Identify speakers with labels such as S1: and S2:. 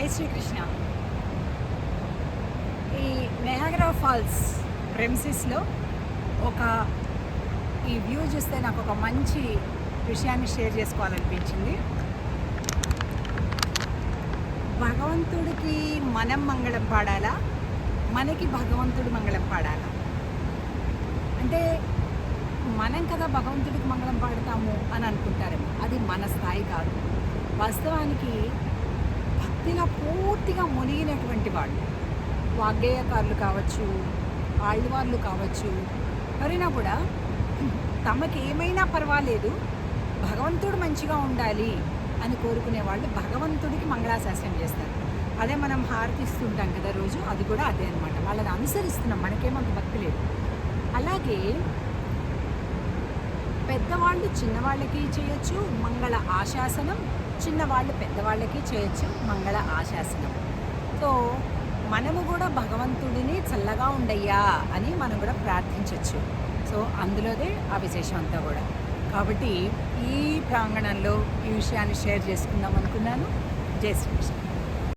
S1: జై శ్రీకృష్ణ. ఈ నెహాగరా ఫాల్స్ ప్రెమిసిస్లో ఒక ఈ వ్యూ చూస్తే నాకు ఒక మంచి విషయాన్ని షేర్ చేసుకోవాలనిపించింది. భగవంతుడికి మనం మంగళం పాడాలా? మనకి భగవంతుడు మంగళం పాడాలా? అంటే మనం కదా భగవంతుడికి మంగళం పాడతాము అని అనుకుంటారేమో. అది మన స్థాయి కాదు. వాస్తవానికి భక్తిలో పూర్తిగా మునిగినటువంటి వాళ్ళు. వాగ్గేయకారులు కావచ్చు ఆళ్ళవార్లు కావచ్చు ఎవరైనా కూడా తమకి ఏమైనా పర్వాలేదు భగవంతుడు మంచిగా ఉండాలి అని కోరుకునే వాళ్ళు భగవంతుడికి మంగళాశాసనం చేస్తారు. అదే మనం హారతిస్తుంటాం కదా రోజు అది కూడా అదే అనమాట వాళ్ళని అనుసరిస్తున్నాం మనకేమంత భక్తి లేదు. అలాగే పెద్దవాళ్ళు చిన్నవాళ్ళకి చేయొచ్చు మంగళ ఆశాసనం చిన్నవాళ్ళు పెద్దవాళ్ళకి చేయొచ్చు మంగళ ఆశాసనం. సో మనము కూడా భగవంతుడిని చల్లగా ఉండయ్యా అని మనం కూడా ప్రార్థించవచ్చు సో అందులోదే ఆ విశేషం అంతా కూడా. కాబట్టి ఈ ప్రాంగణంలో ఈ విషయాన్ని షేర్ చేసుకుందాం అనుకున్నాను. జై శ్రీకృష్ణ.